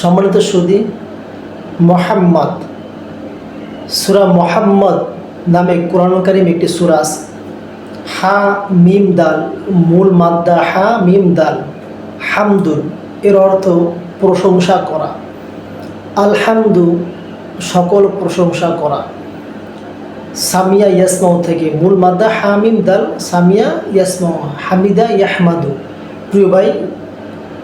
সম্মানিত সুদী মোহাম্মদ, সুরা মোহাম্মদ নামে কোরআন কারিম একটি সুরাস হা, মিম, দাল, মূল মাদ্দা, হা, মিম, দাল হামদুল এর অর্থ প্রশংসা করা। আলহামদু, সকল প্রশংসা করা। সামিয়া ইয়াসমাউ থেকে মূল মাদ্দা হামিম দাল, সামিয়া ইয়াসমাউ, হামিদা ইয়াহমাদু। প্রিয় ভাই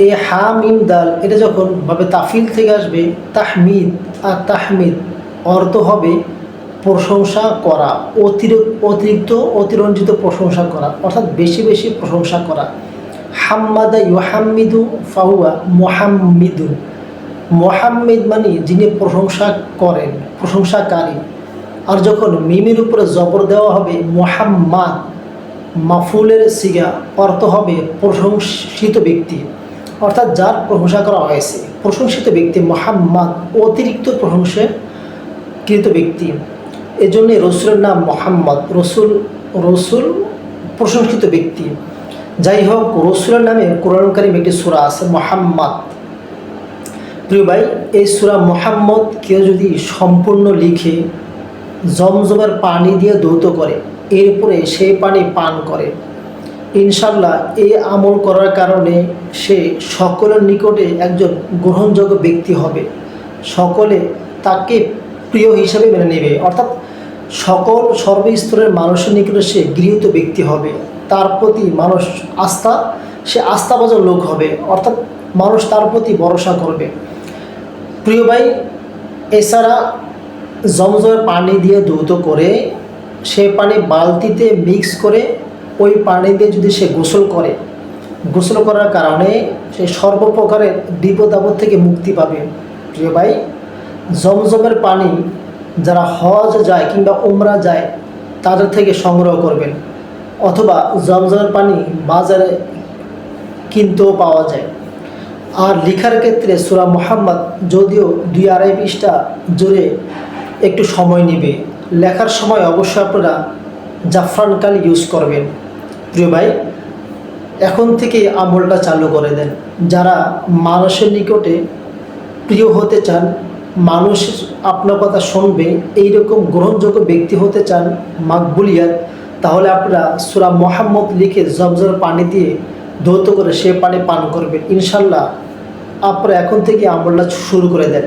এই হামিম দাল, এটা যখন ভাবে তাফিল থেকে আসবে, তাহমিদ, আর তাহমিদ অর্থ হবে প্রশংসা করা অতিরিক্ত অতিরিক্ত, অতিরঞ্জিত প্রশংসা করা, অর্থাৎ বেশি বেশি প্রশংসা করা। হাম্মাদা ইউহাম্মিদু ফাহুয়া মোহাম্মিদুন। মোহাম্মিদ মানে যিনি প্রশংসা করেন, প্রশংসাকারী। আর যখন মিমের উপরে জবর দেওয়া হবে, মোহাম্মাদ মাফুলের সিগা অর্থ হবে প্রশংসিত ব্যক্তি। অর্থাৎ যার প্রশংসা করা হয়েছে। প্রশংসিত ব্যক্তি মোহাম্মদ, অতিরিক্ত প্রশংসকৃত ব্যক্তি। এজন্য রসুলের নাম মোহাম্মদ, রসুল রসুল প্রশংসিত ব্যক্তি। যাই হোক রসুলের নামে কোরআনকারী একটি সুরা আছে, মোহাম্মদ। প্রিয় ভাই, এই সুরা মোহাম্মদ কেউ যদি সম্পূর্ণ লিখে জমজমের পানি দিয়ে ধৌত করে। এরপরে সেই পানি পান করে। ইনশাল্লাহ এই আমল করার কারণে সে সকলের নিকটে একজন গ্রহণযোগ্য ব্যক্তি হবে। সকলে তাকে প্রিয় হিসাবে মেনে নেবে। অর্থাৎ সকল সর্বস্তরের মানুষের নিকটে সে গৃহীত ব্যক্তি হবে। তার প্রতি মানুষ আস্থা, সে আস্থাবাজন লোক হবে। অর্থাৎ মানুষ তার প্রতি ভরসা করবে। প্রিয় ভাই, এছাড়া জমজমের পানি দিয়ে ধৌত করে সে পানি বালতিতে মিক্স করে ওই পানি দিয়ে যদি সে গোসল করে, গোসল করার কারণে সে সর্বপ্রকারের বিপদ আপদ থেকে মুক্তি পাবে। প্রিয় ভাই, জমজমের পানি যারা হজ যায় কিংবা উমরা যায়, তাদের থেকে সংগ্রহ করবেন। অথবা জমজমের পানি বাজারে কিনতেও পাওয়া যায়। আর লেখার ক্ষেত্রে সুরা মোহাম্মদ যদিও দুই আড়াই পৃষ্ঠা জুড়ে একটু সময় নেবে। লেখার সময় অবশ্যই আপনারা জাফরান কাল ইউজ করবেন। প্রিয় ভাই, এখন থেকে আমলটা চালু করে দেন। যারা মানুষের নিকটে প্রিয় হতে চান, মানুষ আপনার কথা শুনবে, এইরকম গ্রহণযোগ্য ব্যক্তি হতে চান মাকবুলিয়াত, তাহলে আপনারা সুরা মোহাম্মদ লিখে জমজর পানি দিয়ে ধৌত করে সে পানি পান করবেন। ইনশাল্লাহ আপনারা এখন থেকে আমলটা শুরু করে দেন।